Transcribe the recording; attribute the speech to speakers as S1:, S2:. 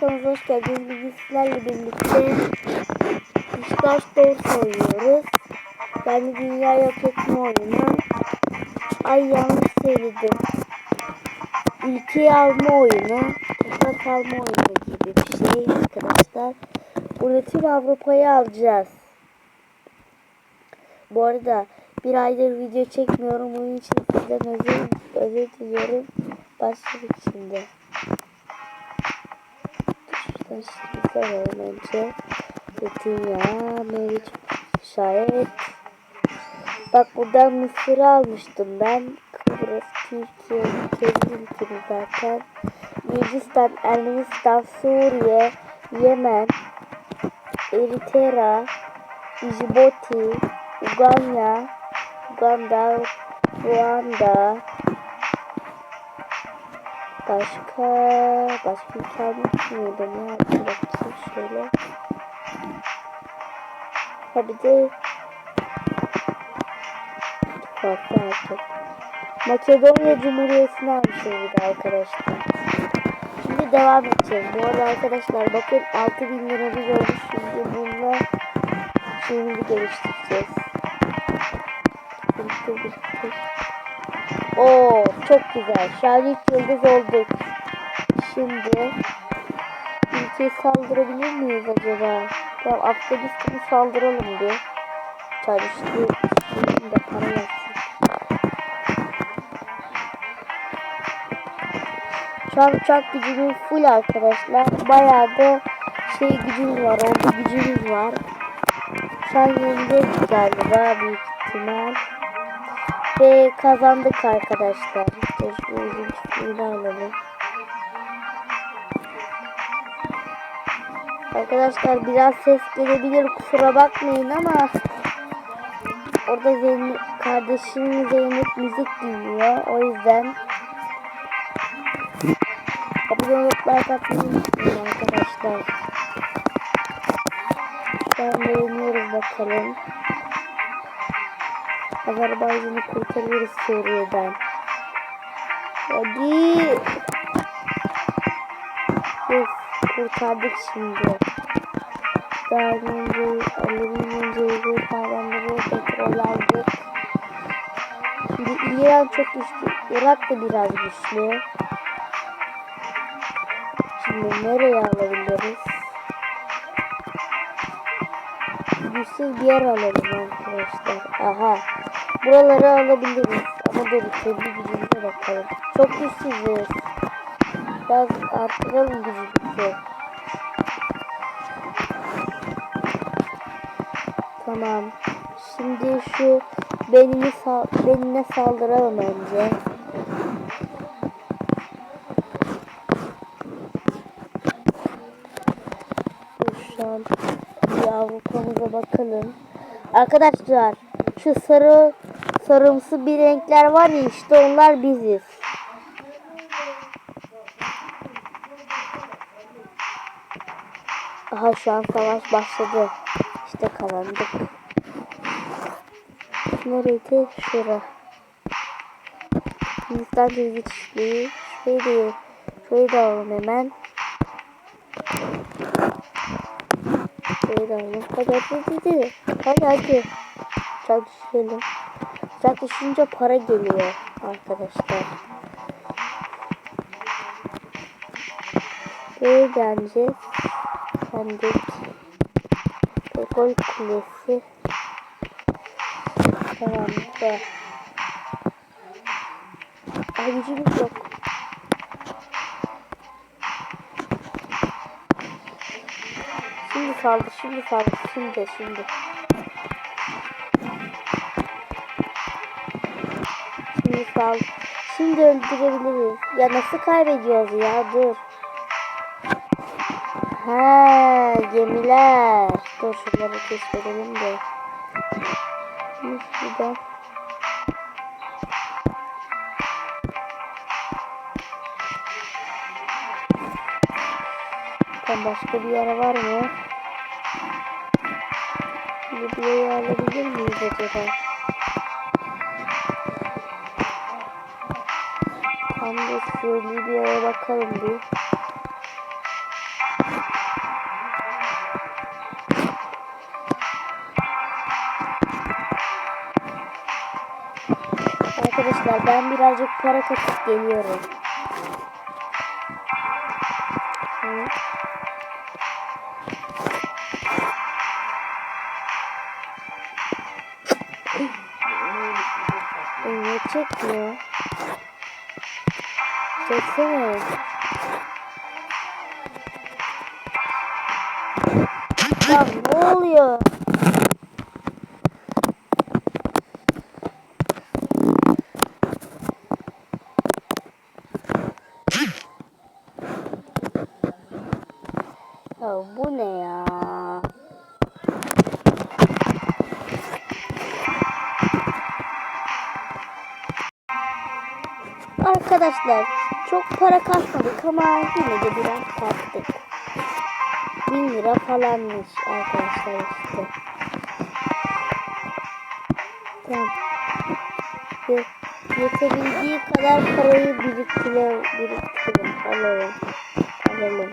S1: Kanalımıza hoş geldiniz. Bugün sizlerle birlikte Beşiktaş Doğru oynuyoruz. Yani dünya yok etme oyunu. Ay yanlış söyledim. Ülkeyi alma oyunu. Toprak alma oyunu gibi bir şey arkadaşlar. Burada tüm Avrupa'yı alacağız. Bu arada bir aydır video çekmiyorum. Bunun için sizden özür, özür diliyorum. Başladık şimdi. Başlayalım önce. Zeytinyağı, meriç, şayet. Bak buradan Mısır'ı almıştım ben. Kıbrıs, Türkiye, kendi ülkemiz zaten. Gürcistan, Ermenistan, Suriye, Yemen, Eritrea, Djibouti, Uganda, Uganda, Ruanda, Başka başka ülke almak mıydım ya? Bir bakayım şöyle. Ha bir de farklı artık. Makedonya Cumhuriyeti'ni almışız bir de arkadaşlar. Şimdi devam edeceğiz. Bu arada arkadaşlar bakın 6000 liramız olmuş. Şimdi bununla şeyimizi geliştireceğiz. Oo çok güzel. İlk yıldız olduk. Şimdi ülkeye saldırabilir miyiz acaba? Tamam Afganistan'ı saldıralım bir. Çalıştı. Şimdi de para yapsın. Şu an gücümüz full arkadaşlar. Bayağı da şey gücümüz var. Orada gücümüz var. Şu an yeneceğiz galiba büyük ihtimal. Ve kazandık arkadaşlar. Arkadaşlar biraz ses gelebilir kusura bakmayın ama orada Zeynep, kardeşim Zeynep müzik dinliyor. O yüzden abone olup like unutmayın arkadaşlar. An beğeniyoruz bakalım. Azerbaycan'ı kurtarıyoruz Suriye'den. Hadi. Yes, kurtardık şimdi. Daha önce, ellerin önce kavramları petrol aldık. Şimdi İran çok güçlü. Irak da biraz güçlü. Şimdi nereye alabiliriz? Güçsüz bir yer alalım arkadaşlar. Aha. Buraları alabiliriz. Ama dur kendi gücümüze bakalım. Çok güçsüzüz. Biraz arttıralım gücümüzü. Tamam. Şimdi şu benini sal benine saldıralım önce. Şu an Avrupa'mıza bakalım. Arkadaşlar şu sarı sarımsı bir renkler var ya işte onlar biziz. Aha şu an savaş başladı. İşte kazandık. Nereydi? Şura. Hindistan cevizi çiftliği. Da, şurayı da alalım hemen. Şurayı da alalım. Hadi hadi hadi. Hadi hadi. Çalışalım. Uçak düşünce para geliyor arkadaşlar. Buraya geleceğiz. Sandık. Gol kulesi. Tamam da. Ay gücümüz yok. Şimdi saldır, şimdi saldır, şimdi, şimdi. Şimdi sal. Şimdi öldürebiliriz. Ya nasıl kaybediyoruz ya? Dur. Ha, gemiler. Dur şunları keşfedelim de. Şuradan. Tam başka bir yere var mı? Libya'yı alabilir miyiz acaba? Ama şu Libya'ya bakalım bir. Arkadaşlar ben birazcık para katıp geliyorum. Hı. Ne çekmiyor? Çeksene. Ya ne oluyor? Ya bu ne ya? Arkadaşlar çok para kasmadık ama yine de biraz kastık. 1000 lira falanmış arkadaşlar işte. Tamam. Ye- Yetebildiği kadar parayı biriktire, biriktirin. Alalım. Alalım.